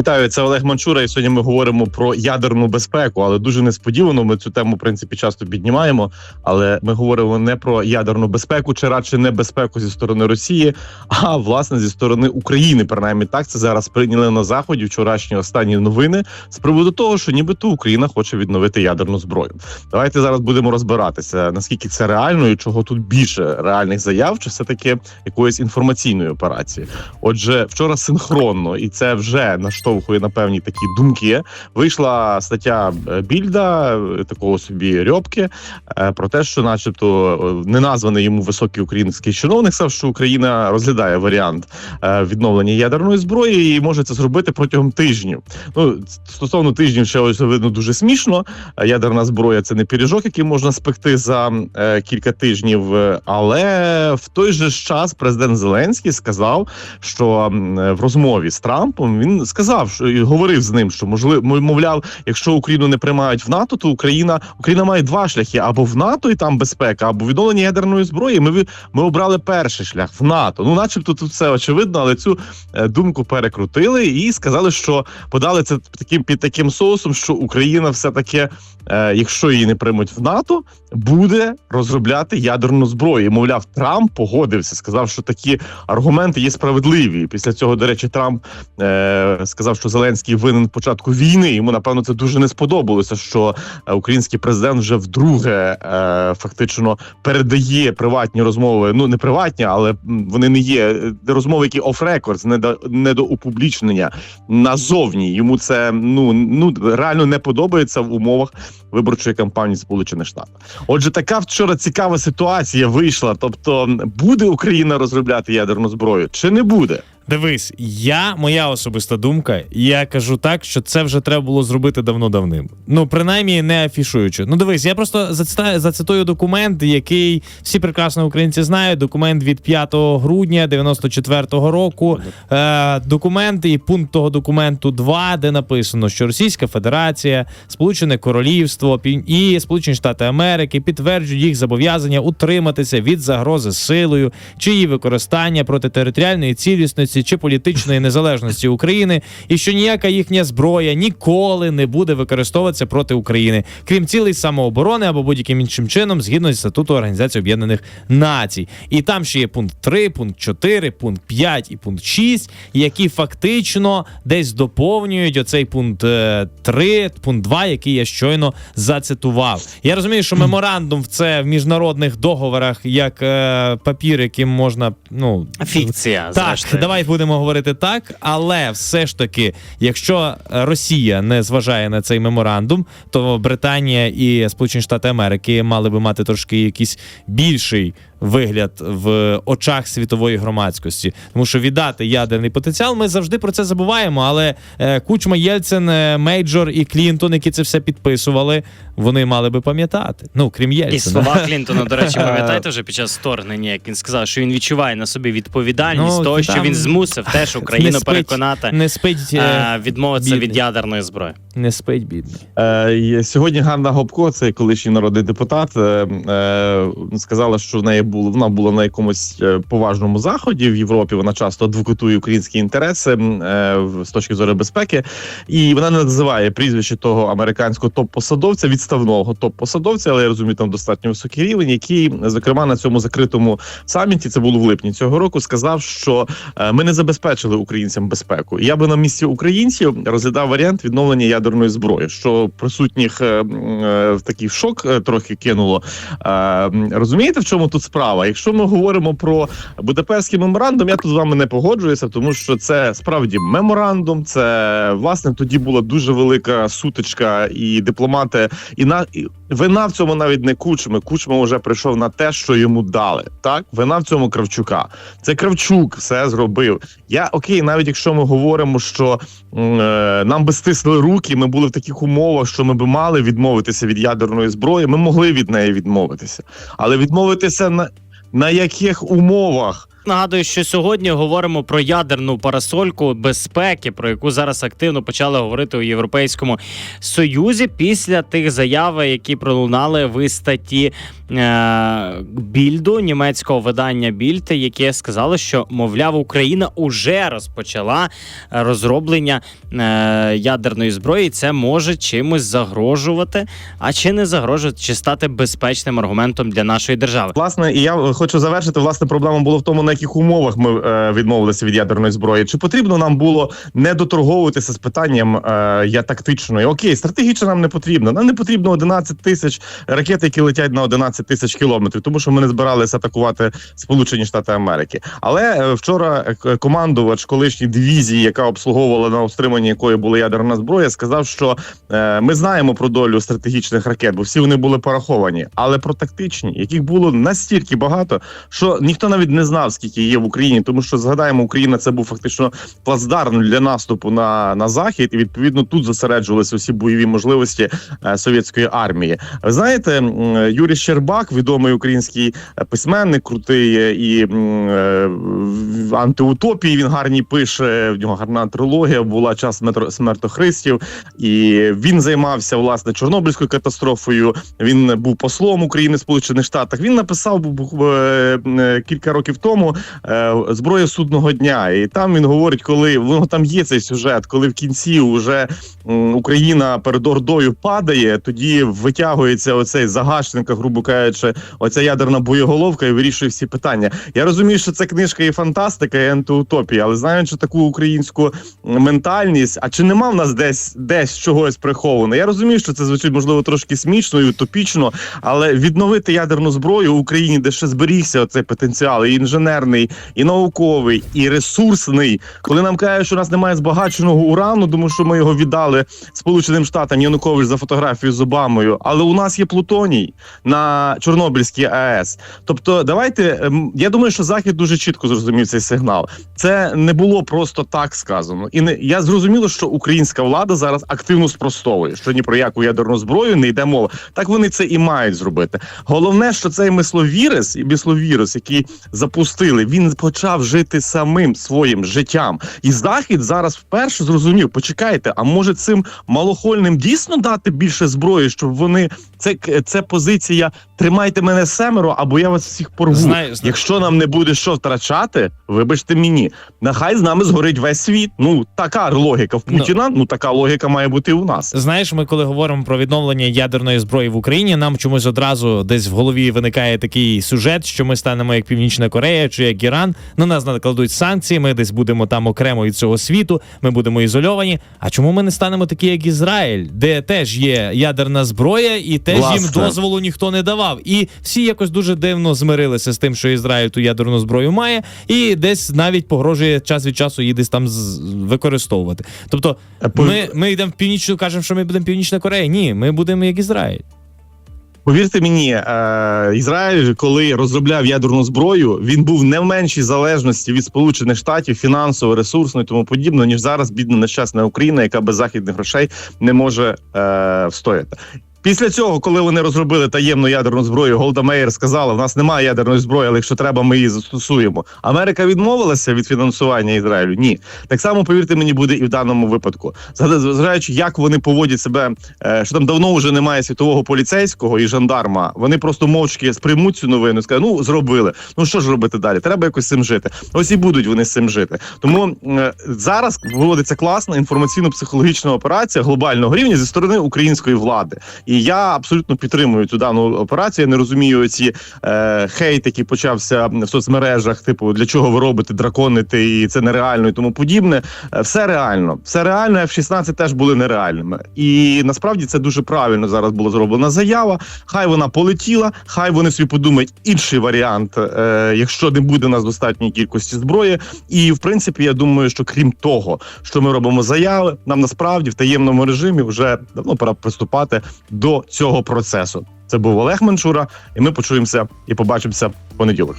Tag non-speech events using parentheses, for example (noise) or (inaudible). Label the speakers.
Speaker 1: Вітаю, це Олег Манчура. І сьогодні ми говоримо про ядерну безпеку, але дуже несподівано. Ми цю тему в принципі часто піднімаємо. Але ми говоримо не про ядерну безпеку, чи радше не безпеку зі сторони Росії, а власне зі сторони України. Принаймні так це зараз прийняли на заході. Вчорашні останні новини з приводу того, що нібито Україна хоче відновити ядерну зброю. Давайте зараз будемо розбиратися наскільки це реально і чого тут більше реальних заяв, чи все таки якоїсь інформаційної операції. Отже, вчора синхронно, і це вже наштовхує на певні такі думки. Вийшла стаття е, Більда, е, такого собі Рьобки, е, про те, що, начебто, е, неназваний йому високий український чиновник сказав, що Україна розглядає варіант відновлення ядерної зброї і може це зробити протягом тижнів. Ну стосовно тижнів, ще очевидно дуже смішно. Ядерна зброя це не пиріжок, який можна спекти за кілька тижнів. Але в той же час президент Зеленський сказав, що в розмові з Трампом він сказав, що і говорив з ним, що можливо, мовляв, якщо Україну не приймають в НАТО, то Україна Україна має два шляхи: або в НАТО і там безпека, або відновлення ядерної зброї. Ми ми обрали перший шлях в НАТО. Ну, начебто, тут все очевидно, але цю е, думку перекрутили і сказали, що подали це таким під таким соусом, що Україна все таки, е, якщо її не приймуть в НАТО, буде розробляти ядерну зброю. І, мовляв, Трамп погодився, сказав, що такі аргументи є справедливі. Після цього, до речі, Трамп е, сказав, що Зеленський винен початку війни. Йому напевно це дуже не сподобалося, що е, український президент вже вдруге е, фактично передає приватні розмови. Ну не приватні, але вони не є е, розмови, які оф-рекордс, не до не до опублічнення назовні. Йому це ну ну реально не подобається в умовах виборчої кампанії Сполучених Штатів. Отже, така вчора цікава ситуація вийшла. Тобто, буде Україна розробляти ядерну зброю чи не буде?
Speaker 2: Дивись, я моя особиста думка. Я кажу так, що це вже треба було зробити давно-давним. Ну, принаймні, не афішуючи. Ну, дивись, я просто зацитаю, зацитую документ, який всі прекрасно українці знають. Документ від 5 грудня 94-го року. Е, документ і пункт того документу 2, де написано, що Російська Федерація, Сполучене Королівство і Сполучені Штати Америки підтверджують їх зобов'язання утриматися від загрози силою чи її використання проти територіальної цілісності чи політичної незалежності України, і що ніяка їхня зброя ніколи не буде використовуватися проти України, крім цілей самооборони або будь-яким іншим чином, згідно зі статуту Організації Об'єднаних Націй. І там ще є пункт 3, пункт 4, пункт 5 і пункт 6, які фактично десь доповнюють оцей пункт е, 3, пункт 2, який я щойно зацитував. Я розумію, що меморандум в це в міжнародних договорах як е, папір, яким можна ну
Speaker 3: Фікція,
Speaker 2: так,
Speaker 3: зрештою.
Speaker 2: давай будемо говорити так, але все ж таки, якщо Росія не зважає на цей меморандум, то Британія і Сполучені Штати Америки мали би мати трошки якийсь більший вигляд в очах світової громадськості, тому що віддати ядерний потенціал, ми завжди про це забуваємо. Але е, Кучма, Єльцин, е, Мейджор і Клінтон, які це все підписували, вони мали би пам'ятати. Ну крім
Speaker 3: І слова Клінтона, до речі, (laughs) пам'ятаєте вже під час вторгнення, як він сказав, що він відчуває на собі відповідальність
Speaker 2: Ну,
Speaker 3: того, що він змусив теж (laughs) Україну
Speaker 2: не спить,
Speaker 3: переконати
Speaker 2: Не спить, е,
Speaker 3: е, відмовитися
Speaker 2: бідний.
Speaker 3: від ядерної зброї.
Speaker 2: не спить, бідний.
Speaker 1: Е, сьогодні Ганна Гопко, це колишній народний депутат, е, е, сказала, що в неї було вона була на якомусь е, поважному заході в Європі. Вона часто адвокатує українські інтереси е, з точки зору безпеки, і вона не називає прізвище того американського топ-посадовця, відставного топ-посадовця, але я розумію, там достатньо високий рівень, який зокрема на цьому закритому саміті, це було в липні цього року, сказав, що е, ми не забезпечили українцям безпеку. Я би на місці українців розглядав варіант відновлення ядерної зброї, що присутніх такий шок трохи кинуло. Розумієте, в чому тут справа? Якщо ми говоримо про Будапештський меморандум, я тут з вами не погоджуюся, тому що це справді меморандум. Це власне тоді була дуже велика сутичка, і дипломати, і на і вина в цьому навіть не кучми. Кучма вже прийшов на те, що йому дали. Так, вина в цьому Кравчука. Це Кравчук все зробив. Я окей, навіть якщо ми говоримо, що е, нам би стисли руки, ми були в таких умовах, що ми би мали відмовитися від ядерної зброї. Ми могли від неї відмовитися, але відмовитися на, яких умовах?
Speaker 3: Нагадую, що сьогодні говоримо про ядерну парасольку безпеки, про яку зараз активно почали говорити у Європейському Союзі після тих заяв, які пролунали в статті е, Більду німецького видання Більд, яке сказало, що мовляв Україна уже розпочала розроблення е, ядерної зброї. Це може чимось загрожувати, а чи не загрожувати, чи стати безпечним аргументом для нашої держави.
Speaker 1: Власне, і я хочу завершити. Власне, проблема була в тому, на яких умовах ми е, відмовилися від ядерної зброї. Чи потрібно нам було не доторговуватися з питанням е, я тактичної? Окей, стратегічно нам не потрібно. Нам не потрібно 11 тисяч ракет, які летять на 11 тисяч кілометрів, тому що ми не збиралися атакувати Сполучені Штати Америки. Але е, вчора командувач колишній дивізії, яка обслуговувала на утриманні якої була ядерна зброя, сказав, що ми знаємо про долю стратегічних ракет, бо всі вони були пораховані, але про тактичні, яких було настільки багато, що ніхто навіть не знав, скільки є в Україні, тому що згадаємо, Україна це був фактично плацдарм для наступу на, на захід, і відповідно тут зосереджувалися усі бойові можливості е, совєтської армії. Ви знаєте, Юрій Щербак, відомий український е, письменник, крутий е, і е, антиутопії. Він гарні пише. В нього гарна трилогія була час смертохристів, і він займався власне Чорнобильською катастрофою. Він був послом України в Сполучених Штатах. Він написав е, е, кілька років тому е, зброя судного дня. І там він говорить, коли воно там є цей сюжет, коли в кінці вже Україна перед Ордою падає, тоді витягується оцей загашника, грубо кажучи, оця ядерна боєголовка і вирішує всі питання. Я розумію, що це книжка і фантастика, і антиутопія, але знаючи таку українську ментальність, а чи нема в нас десь десь чогось приховано? Я розумію, що це звучить можливо трошки смішно і утопічно, але відновити ядерну зброю в Україні, де ще зберігся цей потенціал, і інженерний, і науковий, і ресурсний. Коли нам кажуть, що у нас немає збагаченого урану, тому що ми його віддали Сполученим Штатам Янукович за фотографію з Обамою, але у нас є плутоній на Чорнобильській АЕС. Тобто, давайте ем, я думаю, що захід дуже чітко зрозумів цей сигнал. Це не було просто так сказано, і не я зрозуміло, що українська влада зараз активно спростовує, що ні про яку ядерну зброю не йде мова. Так вони це і мають зробити. Головне, що цей мисловірус і мисловірус, який запустили, він почав жити самим своїм життям. І захід зараз вперше зрозумів: почекайте, а може цим малохольним дійсно дати більше зброї, щоб вони це, це позиція тримайте мене семеро, або я вас всіх порву.
Speaker 2: Знаю, знаю.
Speaker 1: Якщо нам не буде що втрачати, вибачте мені, нехай з нами згорить весь світ. Ну така логіка в
Speaker 2: Ну.
Speaker 1: Путіна. Ну, така логіка має бути і у нас.
Speaker 2: Знаєш, ми коли говоримо про відновлення ядерної зброї в Україні, нам чомусь одразу десь в голові виникає такий сюжет, що ми станемо як Північна Корея чи як Іран. На нас накладуть санкції. Ми десь будемо там окремо від цього світу. Ми будемо ізольовані. А чому ми не станемо такі, як Ізраїль, де теж є ядерна зброя, і теж їм дозволу ніхто не давав. І всі якось дуже дивно змирилися з тим, що Ізраїль ту ядерну зброю має, і десь навіть погрожує час від часу її десь там з- використовувати. Тобто,
Speaker 1: по-
Speaker 2: ми, ми йдемо в північну, кажемо, що ми будемо Північна Корея. Ні, ми будемо як Ізраїль.
Speaker 1: Повірте мені, е, Ізраїль, коли розробляв ядерну зброю, він був не в меншій залежності від Сполучених Штатів, фінансово, ресурсно і тому подібне, ніж зараз бідна нещасна Україна, яка без західних грошей не може е, встояти. Після цього, коли вони розробили таємну ядерну зброю, Голда Меєр сказала: в нас немає ядерної зброї, але якщо треба, ми її застосуємо. Америка відмовилася від фінансування Ізраїлю. Ні, так само повірте мені, буде і в даному випадку. Зважаючи, як вони поводять себе, е, що там давно вже немає світового поліцейського і жандарма. Вони просто мовчки сприймуть цю новину, і скажуть, ну зробили. Ну що ж робити далі? Треба якось цим жити. Ось і будуть вони з цим жити. Тому е, зараз виводиться класна інформаційно-психологічна операція глобального рівня зі сторони української влади. І я абсолютно підтримую цю дану операцію. Я не розумію ці е, хейт, який почався в соцмережах. Типу, для чого ви робите драконити, і це нереально, і тому подібне. Е, Все реально, все реально. F-16 теж були нереальними. І насправді це дуже правильно зараз була зроблена заява. Хай вона полетіла, хай вони собі подумають інший варіант, е, якщо не буде нас достатньої кількості зброї. І в принципі, я думаю, що крім того, що ми робимо заяви, нам насправді в таємному режимі вже давно пора приступати до цього процесу. Це був Олег Манчура, і ми почуємося і побачимося в понеділок.